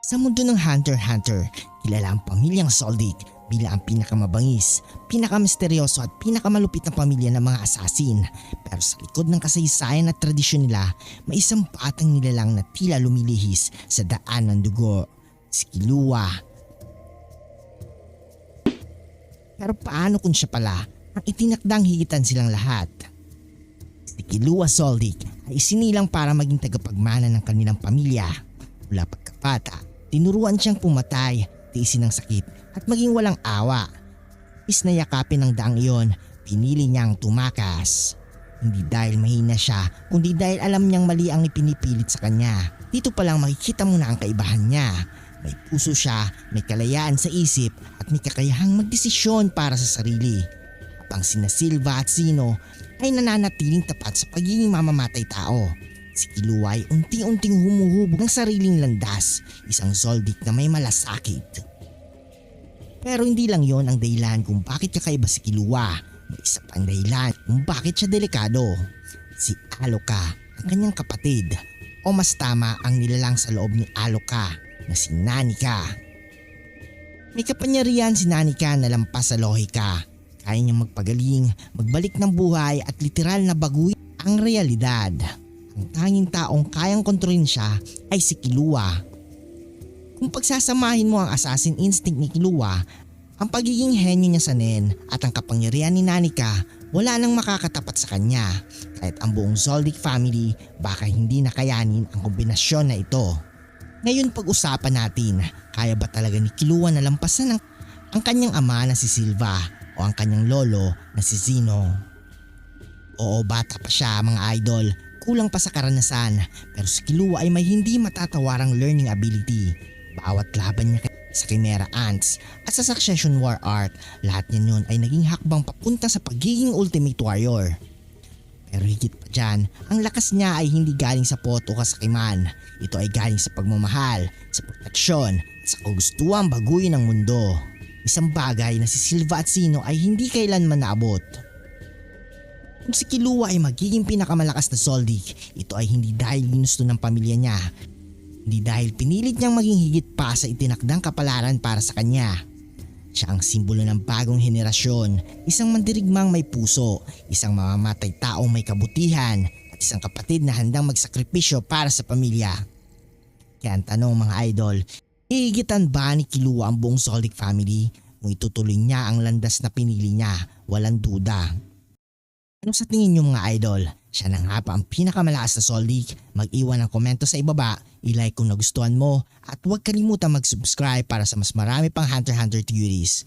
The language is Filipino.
Sa mundo ng Hunter x Hunter, kilala ang pamilyang Soldic bilang ang pinakamabangis, pinakamisteryoso at pinakamalupit na pamilya ng mga asasin. Pero sa likod ng kasaysayan at tradisyon nila, may isang batang nilalang na tila lumilihis sa daan ng dugo. Si Kilua. Pero paano kung siya pala ang itinakdang higitan silang lahat? Si Kilua Soldic ay isinilang para maging tagapagmana ng kanilang pamilya. Mula pagkabata, tinuruan siyang pumatay, tiisin ng sakit at maging walang awa. Is na yakapin ng daang iyon, pinili niyang tumakas. Hindi dahil mahina siya, kundi dahil alam niyang mali ang ipinipilit sa kanya. Dito pa lang makikita mo na ang kaibahan niya. May puso siya, may kalayaan sa isip at may kakayahang magdesisyon para sa sarili. Habang sina Silva at Sino ay nananatiling tapat sa pagiging mamamatay tao. Si Kilua ay unti-unting humuhubog ng sariling landas, isang zoldik na may malasakit. Pero hindi lang yon ang dahilan kung bakit kakaiba si Kilua. May isa pang dahilan kung bakit siya delikado. Si Aloka, ang kanyang kapatid, o mas tama ang nilalang sa loob ni Aloka na si Nanika. May kapangyarihan si Nanika na lampas sa lohika. Kaya niyang magpagaling, magbalik ng buhay at literal na baguhin ang realidad. Ang tanging taong kayang kontrolin siya ay si Kilua. Kung pagsasamahin mo ang assassin instinct ni Kilua, ang pagiging henyo niya sa Nen at ang kapangyarihan ni Nanika, wala nang makakatapat sa kanya. Kahit ang buong Zoldyck family, baka hindi nakayanin ang kombinasyon na ito. Ngayon pag-usapan natin, kaya ba talaga ni Kilua na lampasan ang, ang kanyang ama na si Silva o ang kanyang lolo na si Zino? Oo, bata pa siya mga idol, kulang pa sa karanasan pero si Kilua ay may hindi matatawarang learning ability. Bawat laban niya sa Chimera Ants at sa Succession War Art, lahat niya nun ay naging hakbang papunta sa pagiging Ultimate Warrior. Pero higit pa dyan, ang lakas niya ay hindi galing sa poto kasakiman. Ito ay galing sa pagmamahal, sa proteksyon, at sa kagustuhan baguhin ang mundo. Isang bagay na si Silva at Sino ay hindi kailanman naabot. Kung si Kilua ay magiging pinakamalakas na Soldic, ito ay hindi dahil ginusto ng pamilya niya. Hindi dahil pinilit niyang maging higit pa sa itinakdang kapalaran para sa kanya. Siya ang simbolo ng bagong henerasyon, isang mandirigmang may puso, isang mamamatay taong may kabutihan, at isang kapatid na handang magsakripisyo para sa pamilya. Kaya ang tanong mga idol, iigitan ba ni Kilua ang buong Soldic family? Kung itutuloy niya ang landas na pinili niya, walang duda. Ano sa tingin niyo mga idol? Siya na nga ba ang pinakamalakas na Soldic? Mag-iwan ng komento sa ibaba, i-like kung nagustuhan mo, at huwag kalimutan mag-subscribe para sa mas marami pang Hunter x Hunter theories.